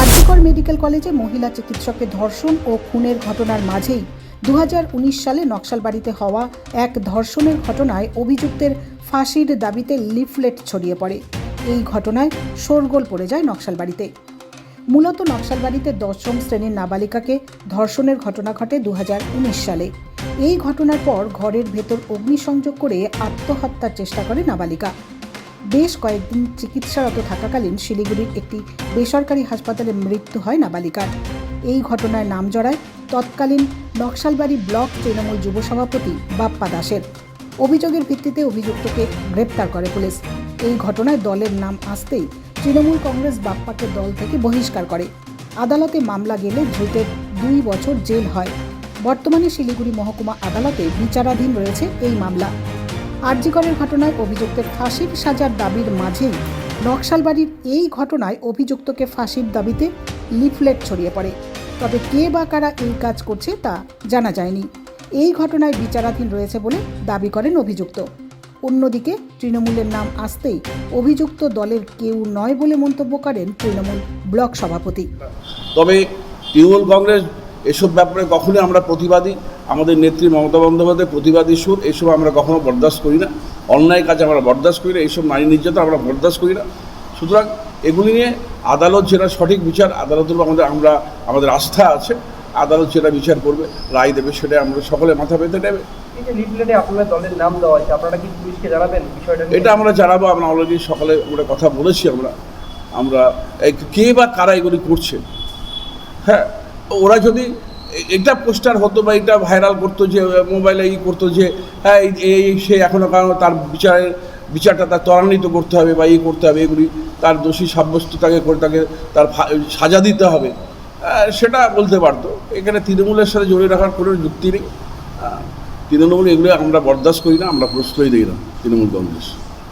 RG Kar medical কলেজে মহিলা চিকিৎসকের ধর্ষণ ও খুনের ঘটনার মাঝেই দু হাজার উনিশ সালে নকশালবাড়িতে হওয়া এক ধর্ষণের ঘটনায় অভিযুক্তের ফাঁসির দাবিতে লিফলেট ছড়িয়ে পড়ে। এই ঘটনায় শোরগোল পড়ে যায় নকশালবাড়িতে। মূলত নকশালবাড়িতে দশম শ্রেণির নাবালিকাকে ধর্ষণের ঘটনা ঘটে দু হাজার উনিশ সালে। এই ঘটনার পর ঘরের ভেতর অগ্নিসংযোগ করে আত্মহত্যার চেষ্টা করে নাবালিকা। বেশ কয়েকদিন চিকিৎসারত থাকাকালীন শিলিগুড়ির একটি বেসরকারি হাসপাতালে মৃত্যু হয় নাবালিকার। এই ঘটনায় নাম জড়ায় তৎকালীন নকশালবাড়ি ব্লক তৃণমূল যুব সভাপতি বাপ্পা দাসের। অভিযোগের ভিত্তিতে অভিযুক্তকে গ্রেপ্তার করে পুলিশ। এই ঘটনায় দলের নাম আসতেই তৃণমূল কংগ্রেস বাপ্পাকে দল থেকে বহিষ্কার করে। আদালতে মামলা গেলে ধৃতের দুই বছর জেল হয়। বর্তমানে শিলিগুড়ি মহকুমা আদালতে বিচারাধীন রয়েছে এই মামলা। আরজিকরের ঘটনায় অভিযুক্তের ফাঁসির সাজার দাবির মাঝেই নকশালবাড়ির এই ঘটনায় অভিযুক্তকে ফাঁসির দাবিতে লিফলেট ছড়িয়ে পড়ে। তবে কে বা কারা এই কাজ করছে তা জানা যায়নি। এই ঘটনায় বিচারাধীন রয়েছে বলে দাবি করেন অভিযুক্ত। অন্যদিকে তৃণমূলের নাম আসতেই অভিযুক্ত দলের কেউ নয় বলে মন্তব্য করেন তৃণমূল ব্লক সভাপতি। তবে তৃণমূল কংগ্রেস, এসব ব্যাপারে কখনোই আমরা প্রতিবাদী আমাদের নেত্রী মমতা বন্দ্যোপাধ্যায় প্রতিবাদী সুর এইসব আমরা কখনো বরদাস্ত করি না। অন্যায় কাজ আমরা বরদাস্ত করি না এইসব নারী নির্যাতন আমরা বরদাস্ত করি না। সুতরাং এগুলি নিয়ে আদালত যেটা সঠিক বিচার আদালতের আমাদের আমরা আমাদের আস্থা আছে আদালত যেটা বিচার করবে রায় দেবে সেটা আমরা সকলে মাথা পেতে নেবে। এই যে লিফলেটে আপনাদের দলের নাম দেওয়া হয়েছে আপনারা কি পুলিশকে জানাবেন বিষয়টা এটা আমরা জানাব আমরা অলরেডি সকালে আমরা কথা বলেছি আমরা। আমরা কে বা কারা এগুলি করছে? হ্যাঁ ওরা যদি এটা পোস্টার হতো বা এটা ভাইরাল করতো যে, মোবাইলে ই করতো যে হ্যাঁ এই- সে এখনও কারণ তার বিচারের, বিচারটা তার ত্বরান্বিত করতে হবে বা ই করতে হবে, এগুলি তার দোষী সাব্যস্ত তাকে করে তাকে তার সাজা দিতে হবে। সেটা বলতে পারতো। এখানে তৃণমূলের সাথে জড়িয়ে রাখার কোনো যুক্তি নেই। তৃণমূল এগুলো আমরা বরদাস্ত করি না, আমরা প্রশ্রয় দিই না তৃণমূল কংগ্রেস।